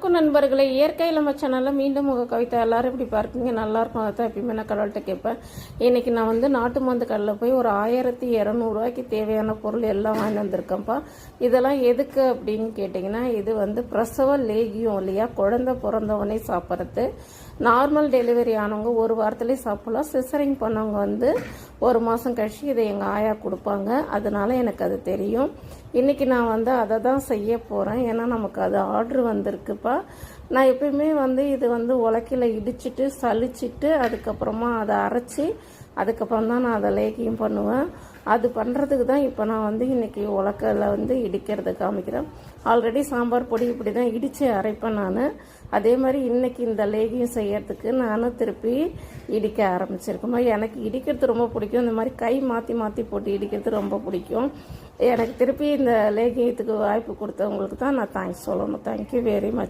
வணக்கம் நண்பர்களே. இயற்கை நம்ம சேனலில் மீண்டும் உங்கள் கவிதை எல்லாரும் இப்படி பார்க்குங்க? நல்லா இருக்கும். அதை தான் எப்பயுமே நான் கடவுள்கிட்ட கேட்பேன். இன்றைக்கி நான் வந்து நாட்டு மருந்து கடையில் போய் ஒரு ஆயிரத்தி இரநூறுவாய்க்கு தேவையான பொருள் எல்லாம் வாங்கி வந்திருக்கேன்ப்பா. இதெல்லாம் எதுக்கு அப்படின்னு கேட்டிங்கன்னா இது வந்து பிரசவ லேகியம் இல்லையா? குழந்தை பிறந்தவனே சாப்பிட்றது. நார்மல் டெலிவரி ஆனவங்க ஒரு வாரத்துலேயே சாப்பிடலாம். சிசரிங் பண்ணவங்க வந்து ஒரு மாதம் கழிச்சு இதை எங்கள் ஆயா கொடுப்பாங்க. அதனால எனக்கு அது தெரியும். இன்றைக்கி நான் வந்து அதை தான் செய்ய போகிறேன் ஏன்னா நமக்கு அது ஆர்டர் வந்திருக்குப்பா. நான் எப்பயுமே வந்து இது வந்து உலக்கில் இடிச்சிட்டு சளிச்சிட்டு அதுக்கப்புறமா அதை அரைச்சி அதுக்கப்புறம் தான் நான் அதை லேக்கியம் பண்ணுவேன். அது பண்ணுறதுக்கு தான் இப்போ நான் வந்து இன்றைக்கி உலக்கில் வந்து இடிக்கிறத காமிக்கிறேன். ஆல்ரெடி சாம்பார் பொடி இப்படி தான் இடித்து அரைப்பேன் நான். அதே மாதிரி இன்றைக்கி இந்த லேகியம் செய்யறதுக்கு நானும் திருப்பி இடிக்க ஆரம்பிச்சிருக்கேன். எனக்கு இடிக்கிறது ரொம்ப பிடிக்கும். இந்த மாதிரி கை மாற்றி மாற்றி போட்டு இடிக்கிறது ரொம்ப பிடிக்கும். எனக்கு திருப்பி இந்த லேகியத்துக்கு வாய்ப்பு கொடுத்தவங்களுக்கு தான் நான் தேங்க்ஸ் சொல்லணும். Thank you very much